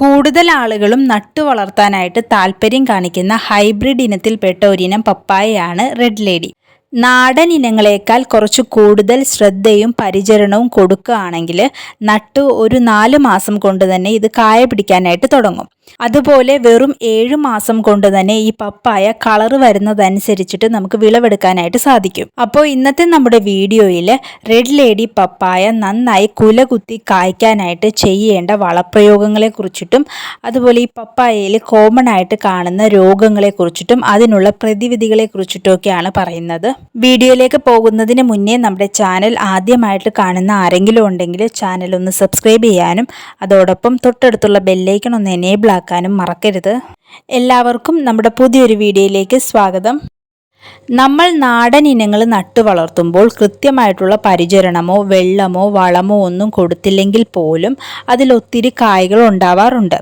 കൂടുതൽ ആളുകളും നട്ടു വളർത്താനായിട്ട് താല്പര്യം കാണിക്കുന്ന ഹൈബ്രിഡ് ഇനത്തിൽപ്പെട്ട ഒരിനം പപ്പായയാണ് റെഡ് ലേഡി. നാടൻ ഇനങ്ങളേക്കാൾ കുറച്ച് കൂടുതൽ ശ്രദ്ധയും പരിചരണവും കൊടുക്കുകയാണെങ്കിൽ നട്ട് ഒരു നാല് മാസം കൊണ്ട് തന്നെ ഇത് കായ പിടിക്കാനായിട്ട് തുടങ്ങും. അതുപോലെ വെറും ഏഴു മാസം കൊണ്ട് തന്നെ ഈ പപ്പായ കളർ വരുന്നതനുസരിച്ചിട്ട് നമുക്ക് വിളവെടുക്കാനായിട്ട് സാധിക്കും. അപ്പോൾ ഇന്നത്തെ നമ്മുടെ വീഡിയോയിൽ റെഡ് ലേഡി പപ്പായ നന്നായി കുലകുത്തി കായ്ക്കാനായിട്ട് ചെയ്യേണ്ട വളപ്രയോഗങ്ങളെ കുറിച്ചിട്ടും അതുപോലെ ഈ പപ്പായയിൽ കോമൺ ആയിട്ട് കാണുന്ന രോഗങ്ങളെ കുറിച്ചിട്ടും അതിനുള്ള പ്രതിവിധികളെ കുറിച്ചിട്ടൊക്കെയാണ് പറയുന്നത്. വീഡിയോയിലേക്ക് പോകുന്നതിന് മുന്നേ നമ്മുടെ ചാനൽ ആദ്യമായിട്ട് കാണുന്ന ആരെങ്കിലും ഉണ്ടെങ്കിൽ ചാനൽ ഒന്ന് സബ്സ്ക്രൈബ് ചെയ്യാനും അതോടൊപ്പം തൊട്ടടുത്തുള്ള ബെല്ലൈക്കൺ ഒന്ന് എനേബിൾ ആക്കാനും മറക്കരുത്. എല്ലാവർക്കും നമ്മുടെ പുതിയൊരു വീഡിയോയിലേക്ക് സ്വാഗതം. നമ്മൾ നാടൻ ഇനങ്ങൾ നട്ടു വളർത്തുമ്പോൾ കൃത്യമായിട്ടുള്ള പരിചരണമോ വെള്ളമോ വളമോ ഒന്നും കൊടുത്തില്ലെങ്കിൽ പോലും അതിലൊത്തിരി കായകൾ ഉണ്ടാവാറുണ്ട്.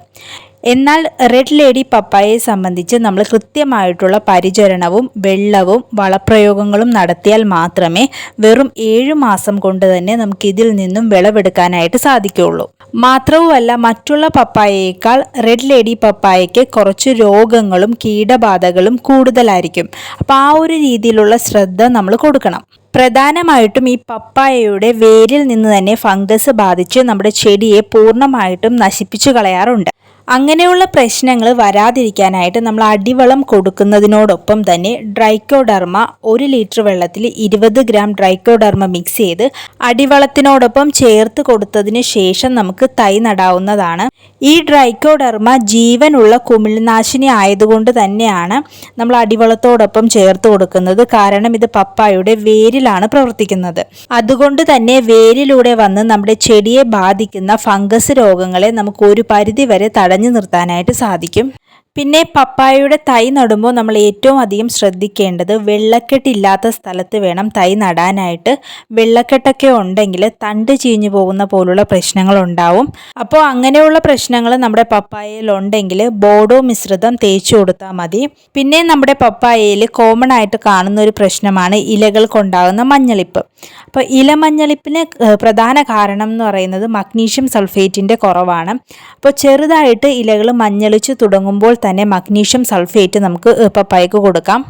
എന്നാൽ റെഡ് ലേഡി പപ്പായയെ സംബന്ധിച്ച് നമ്മൾ കൃത്യമായിട്ടുള്ള പരിചരണവും വെള്ളവും വളപ്രയോഗങ്ങളും നടത്തിയാൽ മാത്രമേ വെറും ഏഴു മാസം കൊണ്ട് തന്നെ നമുക്ക് ഇതിൽ നിന്നും വിളവെടുക്കാനായിട്ട് സാധിക്കുകയുള്ളൂ. മാത്രവുമല്ല മറ്റുള്ള പപ്പായയേക്കാൾ റെഡ് ലേഡി പപ്പായയ്ക്ക് കുറച്ച് രോഗങ്ങളും കീടബാധകളും കൂടുതലായിരിക്കും. അപ്പോൾ ആ ഒരു രീതിയിലുള്ള ശ്രദ്ധ നമ്മൾ കൊടുക്കണം. പ്രധാനമായിട്ടും ഈ പപ്പായയുടെ വേരിൽ നിന്ന് തന്നെ ഫംഗസ് ബാധിച്ച് നമ്മുടെ ചെടിയെ പൂർണമായിട്ടും നശിപ്പിച്ചു കളയാറുണ്ട്. അങ്ങനെയുള്ള പ്രശ്നങ്ങൾ വരാതിരിക്കാനായിട്ട് നമ്മൾ അടിവളം കൊടുക്കുന്നതിനോടൊപ്പം തന്നെ ഡ്രൈക്കോഡർമ ഒരു ലിറ്റർ വെള്ളത്തിൽ ഇരുപത് ഗ്രാം ഡ്രൈക്കോഡർമ മിക്സ് ചെയ്ത് അടിവളത്തിനോടൊപ്പം ചേർത്ത് കൊടുത്തതിന് ശേഷം നമുക്ക് തൈ നടാവുന്നതാണ്. ഈ ഡ്രൈക്കോഡർമ ജീവനുള്ള കുമിൾനാശിനി ആയതുകൊണ്ട് തന്നെയാണ് നമ്മൾ അടിവളത്തോടൊപ്പം ചേർത്ത് കൊടുക്കുന്നത്. കാരണം ഇത് പപ്പായുടെ വേരിലാണ് പ്രവർത്തിക്കുന്നത്. അതുകൊണ്ട് തന്നെ വേരിലൂടെ വന്ന് നമ്മുടെ ചെടിയെ ബാധിക്കുന്ന ഫംഗസ് രോഗങ്ങളെ നമുക്ക് ഒരു പരിധി വരെ തടഞ്ഞു നിർത്താനായിട്ട് സാധിക്കും. പിന്നെ പപ്പായയുടെ തൈ നടുമ്പോൾ നമ്മൾ ഏറ്റവും അധികം ശ്രദ്ധിക്കേണ്ടത് വെള്ളക്കെട്ടില്ലാത്ത സ്ഥലത്ത് വേണം തൈ നടാനായിട്ട്. വെള്ളക്കെട്ടൊക്കെ ഉണ്ടെങ്കിൽ തണ്ട് ചീഞ്ഞു പോകുന്ന പോലുള്ള പ്രശ്നങ്ങൾ ഉണ്ടാവും. അപ്പോൾ അങ്ങനെയുള്ള പ്രശ്നങ്ങൾ നമ്മുടെ പപ്പായയിൽ ഉണ്ടെങ്കിൽ ബോഡോ മിശ്രിതം തേച്ചു കൊടുത്താൽ മതി. പിന്നെ നമ്മുടെ പപ്പായയിൽ കോമൺ ആയിട്ട് കാണുന്ന ഒരു പ്രശ്നമാണ് ഇലകൾക്കുണ്ടാകുന്ന മഞ്ഞളിപ്പ്. അപ്പോൾ ഇല മഞ്ഞളിപ്പിന് പ്രധാന കാരണം എന്ന് പറയുന്നത് മഗ്നീഷ്യം സൾഫേറ്റിന്റെ കുറവാണ്. അപ്പോൾ ചെറുതായിട്ട് ഇലകൾ മഞ്ഞളിച്ച് തുടങ്ങുമ്പോൾ തന്നെ മഗ്നീഷ്യം സൾഫേറ്റ് നമുക്ക് പപ്പായക്ക് കൊടുക്കാം.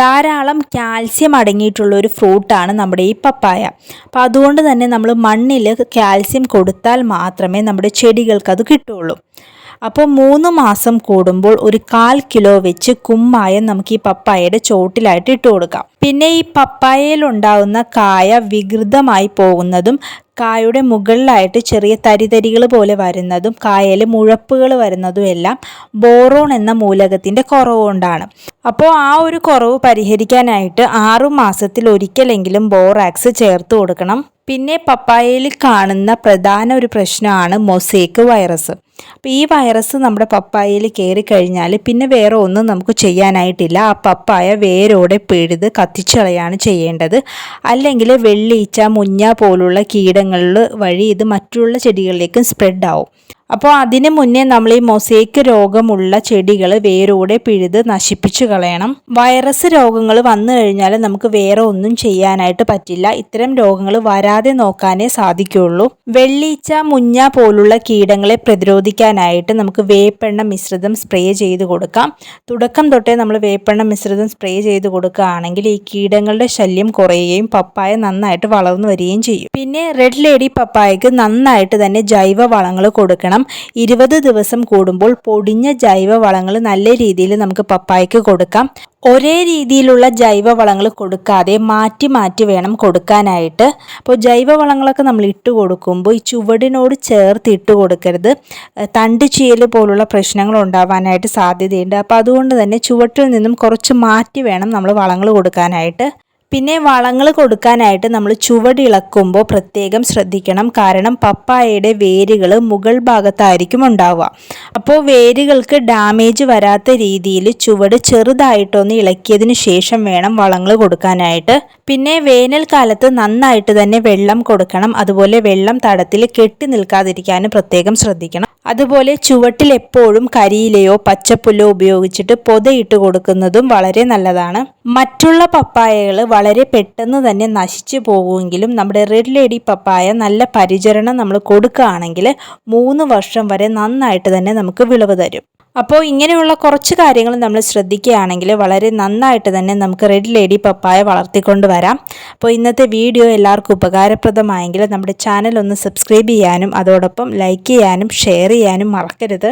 ധാരാളം കാൽസ്യം അടങ്ങിയിട്ടുള്ള ഒരു ഫ്രൂട്ടാണ് നമ്മുടെ ഈ പപ്പായ. അപ്പോൾ അതുകൊണ്ട് തന്നെ നമ്മൾ മണ്ണിൽ കാൽസ്യം കൊടുത്താൽ മാത്രമേ നമ്മുടെ ചെടികൾക്ക് അത് കിട്ടുള്ളൂ. അപ്പോൾ മൂന്ന് മാസം കൂടുമ്പോൾ ഒരു കാൽ കിലോ വെച്ച് കുമ്മായം നമുക്ക് ഈ പപ്പായയുടെ ചോട്ടിലായിട്ട് ഇട്ട് കൊടുക്കാം. പിന്നെ ഈ പപ്പായയിൽ ഉണ്ടാകുന്ന കായ വികൃതമായി പോകുന്നതും കായുടെ മുകളിലായിട്ട് ചെറിയ തരിതരികൾ പോലെ വരുന്നതും കായയിൽ മുഴപ്പുകൾ വരുന്നതും എല്ലാം ബോറോൺ എന്ന മൂലകത്തിന്റെ കുറവ് കൊണ്ടാണ്. അപ്പോൾ ആ ഒരു കുറവ് പരിഹരിക്കാനായിട്ട് ആറു മാസത്തിൽ ഒരിക്കലെങ്കിലും ബോറാക്സ് ചേർത്ത് കൊടുക്കണം. പിന്നെ പപ്പായയിൽ കാണുന്ന പ്രധാന ഒരു പ്രശ്നമാണ് മൊസേക്ക് വൈറസ്. അപ്പോൾ ഈ വൈറസ് നമ്മുടെ പപ്പായയിൽ കയറി കഴിഞ്ഞാൽ പിന്നെ വേറെ ഒന്നും നമുക്ക് ചെയ്യാനായിട്ടില്ല. ആ പപ്പായ വേരോടെ പിഴുത് കത്തിച്ചളയാണ് ചെയ്യേണ്ടത്. അല്ലെങ്കിൽ വെള്ളീച്ച മുഞ്ഞ പോലുള്ള കീടങ്ങളിൽ വഴി ഇത് മറ്റുള്ള ചെടികളിലേക്കും സ്പ്രെഡ് ആവും. അപ്പോൾ അതിന് മുന്നേ നമ്മൾ ഈ മൊസൈക്ക് രോഗമുള്ള ചെടികൾ വേരോടെ പിഴുത് നശിപ്പിച്ചു കളയണം. വൈറസ് രോഗങ്ങൾ വന്നു കഴിഞ്ഞാൽ നമുക്ക് വേറെ ഒന്നും ചെയ്യാനായിട്ട് പറ്റില്ല. ഇത്തരം രോഗങ്ങൾ വരാതെ നോക്കാനേ സാധിക്കുകയുള്ളൂ. വെള്ളീച്ച മുഞ്ഞ പോലുള്ള കീടങ്ങളെ പ്രതിരോധിക്കാനായിട്ട് നമുക്ക് വേപ്പെണ്ണ മിശ്രിതം സ്പ്രേ ചെയ്ത് കൊടുക്കാം. തുടക്കം തൊട്ടേ നമ്മൾ വേപ്പെണ്ണ മിശ്രിതം സ്പ്രേ ചെയ്ത് കൊടുക്കുകയാണെങ്കിൽ ഈ കീടങ്ങളുടെ ശല്യം കുറയുകയും പപ്പായ നന്നായിട്ട് വളർന്നു വരികയും ചെയ്യും. പിന്നെ റെഡ് ലേഡി പപ്പായക്ക് നന്നായിട്ട് തന്നെ ജൈവ വളങ്ങൾ കൊടുക്കണം. വേണം ഇരുപത് ദിവസം കൂടുമ്പോൾ പൊടിഞ്ഞ ജൈവ വളങ്ങൾ നല്ല രീതിയിൽ നമുക്ക് പപ്പായക്ക് കൊടുക്കാം. ഒരേ രീതിയിലുള്ള ജൈവ വളങ്ങൾ കൊടുക്കാതെ മാറ്റി മാറ്റി വേണം കൊടുക്കാനായിട്ട്. അപ്പോൾ ജൈവ വളങ്ങളൊക്കെ നമ്മൾ ഇട്ട് കൊടുക്കുമ്പോൾ ഈ ചുവടിനോട് ചേർത്ത് ഇട്ട് കൊടുക്കരുത്. തണ്ട് ചീയൽ പോലുള്ള പ്രശ്നങ്ങൾ ഉണ്ടാവാനായിട്ട് സാധ്യതയുണ്ട്. അപ്പോൾ അതുകൊണ്ട് തന്നെ ചുവട്ടിൽ നിന്നും കുറച്ച് മാറ്റി വേണം നമ്മൾ വളങ്ങൾ കൊടുക്കാനായിട്ട്. പിന്നെ വളങ്ങൾ കൊടുക്കാനായിട്ട് നമ്മൾ ചുവടിളക്കുമ്പോൾ പ്രത്യേകം ശ്രദ്ധിക്കണം. കാരണം പപ്പായയുടെ വേരുകൾ മുകൾ ഭാഗത്തായിരിക്കും ഉണ്ടാവുക. അപ്പോൾ വേരുകൾക്ക് ഡാമേജ് വരാത്ത രീതിയിൽ ചുവട് ചെറുതായിട്ടൊന്ന് ഇളക്കിയതിന് ശേഷം വേണം വളങ്ങൾ കൊടുക്കാനായിട്ട്. പിന്നെ വേനൽക്കാലത്ത് നന്നായിട്ട് തന്നെ വെള്ളം കൊടുക്കണം. അതുപോലെ വെള്ളം തടത്തിൽ കെട്ടി നിൽക്കാതിരിക്കാനും പ്രത്യേകം ശ്രദ്ധിക്കണം. അതുപോലെ ചുവട്ടിൽ എപ്പോഴും കരിയിലയോ പച്ചപ്പുല്ലോ ഉപയോഗിച്ചിട്ട് പൊതയിട്ട് കൊടുക്കുന്നതും വളരെ നല്ലതാണ്. മറ്റുള്ള പപ്പായകൾ വളരെ പെട്ടെന്ന് തന്നെ നശിച്ചു പോകുമെങ്കിലും നമ്മുടെ റെഡ് ലേഡി പപ്പായ നല്ല പരിചരണം നമ്മൾ കൊടുക്കുകയാണെങ്കിൽ മൂന്ന് വർഷം വരെ നന്നായിട്ട് തന്നെ നമുക്ക് വിളവ് തരും. അപ്പോൾ ഇങ്ങനെയുള്ള കുറച്ച് കാര്യങ്ങൾ നമ്മൾ ശ്രദ്ധിക്കുകയാണെങ്കിൽ വളരെ നന്നായിട്ട് തന്നെ നമുക്ക് റെഡ് ലേഡി പപ്പായ വളർത്തിക്കൊണ്ട് വരാം. അപ്പോൾ ഇന്നത്തെ വീഡിയോ എല്ലാവർക്കും ഉപകാരപ്രദമായെങ്കിൽ നമ്മുടെ ചാനൽ ഒന്ന് സബ്സ്ക്രൈബ് ചെയ്യാനും അതോടൊപ്പം ലൈക്ക് ചെയ്യാനും ഷെയർ ചെയ്യാനും മറക്കരുത്.